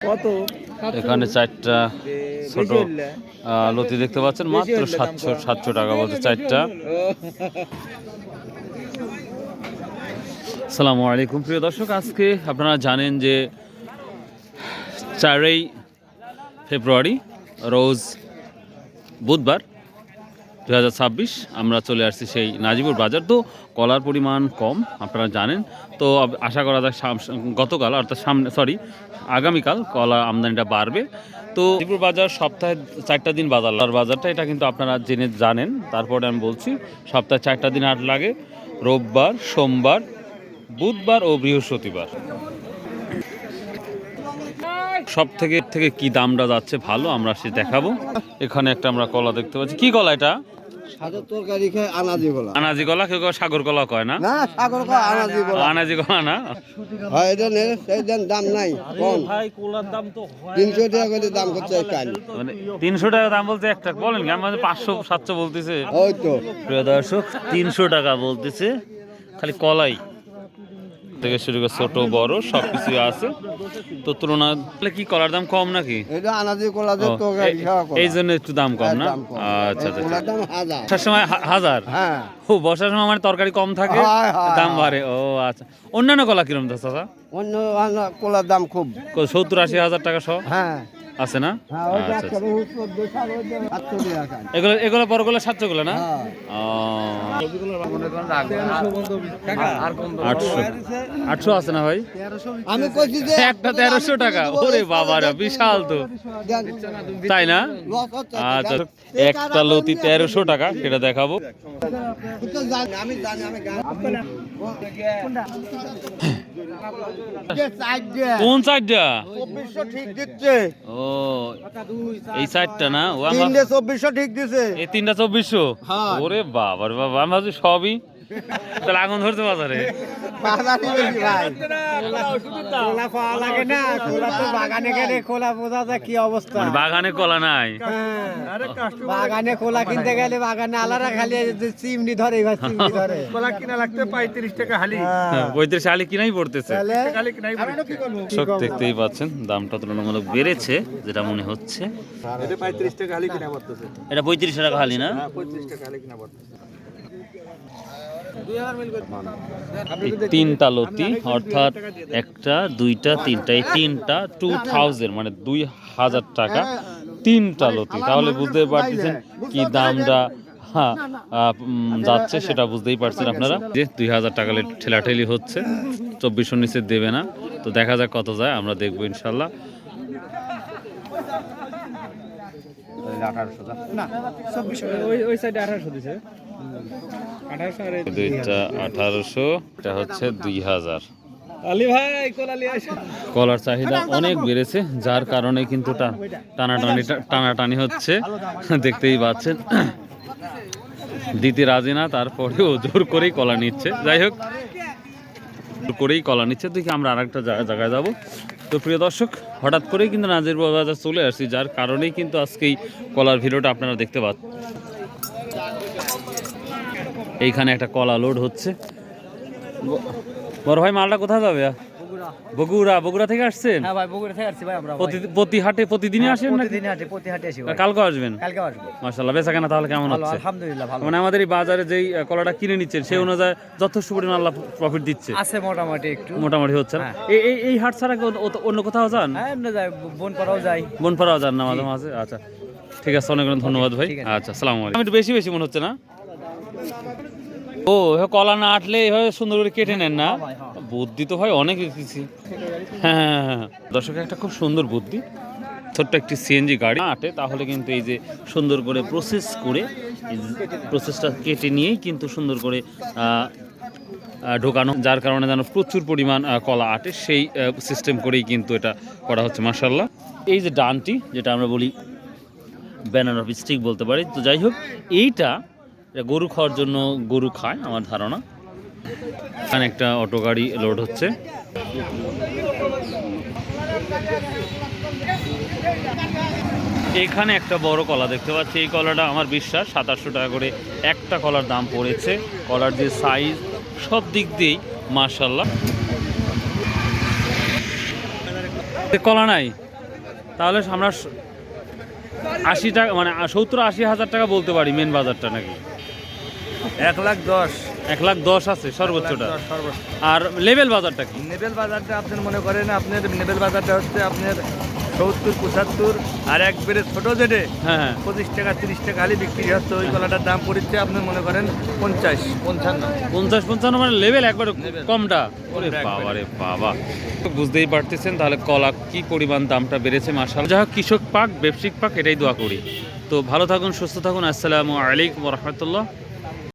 কত? এখানে চারটা ছোট লতি দেখতে পাচ্ছেন মাত্র সাতশো সাতশো টাকা বলতে চারটা। সালামু আলাইকুম প্রিয় দর্শক। আজকে আপনারা জানেন যে চারই ফেব্রুয়ারি রোজ বুধবার দু হাজার ছাব্বিশ আমরা চলে আসছি সেই নাজিপুর বাজার। তো কলার পরিমাণ কম, আপনারা জানেন। তো আশা করা যায় গতকাল অর্থাৎ সামনে সরি আগামীকাল কলা আমদানিটা বাড়বে। তো নাজিপুর বাজার সপ্তাহে চারটা দিন বাজার বাজারটা এটা কিন্তু আপনারা জেনে জানেন। তারপরে আমি বলছি, সপ্তাহে চারটা দিন হাট লাগে। রোববার, সোমবার, বুধবার ও বৃহস্পতিবার। সব থেকে থেকে কি দামটা যাচ্ছে ভালো আমরা সে দেখাবো। এখানে একটা আমরা কলা দেখতে পাচ্ছি। কি কলা এটা? সাদের তরকারি খায় আনাজি গোলা। আনাজি কলা কেউ কেউ সাগর কলা কয় না? না সাগর কয় আনাজি আনাজি কলা না? হয় এটা নে সেই দেন দাম নাই কম। ভাই কোলার দাম তো তিনশো টাকা করে দাম করছে কাল। মানে তিনশো টাকা দাম বলতে একটা বলেন কি আমাদের পাঁচশো সাতশো বলতেছে। ওই তো। প্রিয় দর্শক তিনশো টাকা বলতেছে খালি কলাই। থেকে শুরু করে ছোট বড় সব কিছু আছে। তো তুলনা কি কলার দাম কম নাকি? এই- জন্য একটু দাম কম না? হ্যাঁ, দাম কম। আচ্ছা আচ্ছা দাম বর্ষার সময় হাজার? হ্যাঁ। ও বর্ষার সময় মানে তরকারি কম থাকে? দাম বাড়ে। ও আচ্ছা। অন্যান্য কলা কিরম দাদা অন্য কলার দাম খুব। সত্তর আশি হাজার টাকা সব হ্যাঁ। আছে না? হ্যাঁ আচ্ছা আচ্ছা। এগুলো এগুলো বড়গুলো সাতশো গুলো না? হ্যাঁ। আটশো। আটশো আছে না ভাই? আমি কইছি যে একটা তেরোশো টাকা। ওরে বাবারা বিশাল তো। তাই না? আচ্ছা একটা লতি তেরোশো টাকা সেটা দেখাবো। কোন ঠিক দিচ্ছে। ও এই সাইডটা না? ও আমার তিনটে চব্বিশশো ঠিক দিছে। এই তিনটা চব্বিশশো? হ্যাঁ। ওরে বাবার বাবা আমি ভাবছি সবই তাহলে আগুন ধরতে বাজারে? বাজারই বেশি ভাই। কোলা পাওয়া লাগে না কোলা তো বাগানে গেলে কোলা বোঝা যায় কি অবস্থা। মানে বাগানে কলা নাই। বাগানে কোলা কিনতে গেলে বাগানে আলাদা খালি চিমনি ধরে এবার চিমনি ধরে। কলা কিনা লাগতে পঁয়ত্রিশ টাকা হালি। পঁয়ত্রিশ শালি কিনাই পড়তেছে। সব দেখতেই পাচ্ছেন দামটা তুলনামূলক বেড়েছে যেটা মনে হচ্ছে। এটা পঁয়ত্রিশ টাকা হালি কিনা পড়তেছে। এটা পঁয়ত্রিশ টাকা খালি না? পঁয়ত্রিশ টাকা হালি কিনা পড়তেছে। তিনটা লতি, অর্থাৎ একটা, দুইটা, তিনটা তিনটা টু থাউজেন্ড মানে দুই হাজার টাকা তিনটা লতি। তাহলে বুঝতে পারতেছেন কি দামটা হ্যাঁ যাচ্ছে সেটা বুঝতেই পারছেন আপনারা। যে দুই হাজার টাকা ঠেলাঠেলি হচ্ছে চব্বিশশো নিচে দেবে না। তো দেখা যাক কত যায়, আমরা দেখব ইনশাল্লাহ ওই ওই সাইডে আঠারোশো দিছে। আঠারোশো দুইটা আঠারোশো এটা হচ্ছে দুই হাজার। কলার চাহিদা অনেক বেড়েছে যার কারণে কিন্তু টানাটানি টানাটানি হচ্ছে। দেখতেই পাচ্ছেন। দিতে রাজি না তারপরেও জোর করেই কলা নিচ্ছে। যাই হোক জোর করেই কলা নিচ্ছে। দেখি আমরা আরেকটা জায়গা- জায়গায় যাব। তো প্রিয় দর্শক হঠাৎ করেই কিন্তু নাজির বাজার চলে আসছি যার কারণেই কিন্তু আজকেই কলার ভিডিওটা আপনারা দেখতে পাচ্ছেন। এইখানে একটা কলা লোড হচ্ছে। বড় ভাই মালটা কোথায় যাবে? বগুড়া। বগুড়া থেকে আসছেন? হ্যাঁ ভাই বগুড়া থেকে আসছি ভাই আমরা প্রতি- হাটে প্রতিদিনই আসেন নাকি? প্রতিদিন হাটে প্রতি হাটে আসি ভাই। কালকে আসবেন? কালকে আসব। মাশাল্লাহ বেচা কেনা তাহলে কেমন হচ্ছে? আলহামদুলিল্লাহ ভালো। মানে আমাদের এই বাজারে যেই কলাটা কিনে নিচ্ছেন সেই অনুযায়ী যথেষ্ট পরিমাণ আল্লাহ প্রফিট দিচ্ছে। আছে মোটামুটি একটু। মোটামুটি হচ্ছে না? এই এই- এই হাট ছাড়া অন্য- কোথাও যান? হ্যাঁ এমনি যাই বোন পাড়াও যাই। বনপাড়াও যান না মাঝে মাঝে? আচ্ছা ঠিক আছে অনেক অনেক ধন্যবাদ ভাই। আচ্ছা সালাম আলাইকুম। একটু বেশি বেশি মনে হচ্ছে না? ও কলা না আটলে এভাবে সুন্দর করে কেটে নেন না? বুদ্ধি তো ভাই অনেক দেখেছি হ্যাঁ হ্যাঁ, হ্যাঁ দর্শক একটা খুব সুন্দর বুদ্ধি। ছোট্ট একটি সিএনজি গাড়ি আটে তাহলে কিন্তু এই যে সুন্দর করে প্রসেস করে প্রসেসটা কেটে নিয়েই কিন্তু সুন্দর করে ঢোকানো যার কারণে যেন প্রচুর পরিমাণ কলা আটে সেই সিস্টেম করেই কিন্তু এটা করা হচ্ছে মার্শাল্লাহ এই যে ডানটি যেটা আমরা বলি ব্যানার অফ স্টিক বলতে পারি। তো যাই হোক এইটা এটা গরু খাওয়ার জন্য গরু খায়, আমার ধারণা। এখানে একটা অটো গাড়ি লোড হচ্ছে। এখানে একটা বড় কলা দেখতে পাচ্ছি। এই কলাটা আমার বিশ্বাস, সাতাশশো টাকা করে একটা কলার দাম পড়েছে। কলার যে সাইজ সব দিক দিয়েই মার্শাল্লাহ কলা নাই। তাহলে আমরা আশি টাকা মানে সত্তর আশি হাজার টাকা বলতে পারি মেন বাজারটা নাকি? এক লাখ দশ। এক লাখ দশ আছে সর্বোচ্চটা। আর লেভেল বাজারটা কি? নেবেল বাজারটা আপনার মনে করেন আপনার নেবেল বাজারটা হচ্ছে আপনার সত্তর পঁচাত্তর আর একবারে ছোট যেটে হ্যাঁ হ্যাঁ। পঁচিশ টাকা তিরিশ টাকা হালি বিক্রি হচ্ছে ওই কলাটার দাম পড়ছে আপনি মনে করেন পঞ্চাশ। পঞ্চান্ন। পঞ্চাশ পঞ্চান্ন মানে লেভেল একবারে কমটা। বাবা রে বাবা। তো বুঝতেই পারতেছেন তাহলে কলা কি পরিমাণ দামটা বেড়েছে মাসাল যা কৃষক পাক ব্যবসায়িক পাক এটাই দোয়া করি। তো ভালো থাকুন সুস্থ থাকুন আসসালামু আলাইকুম রহমতুল্লাহ।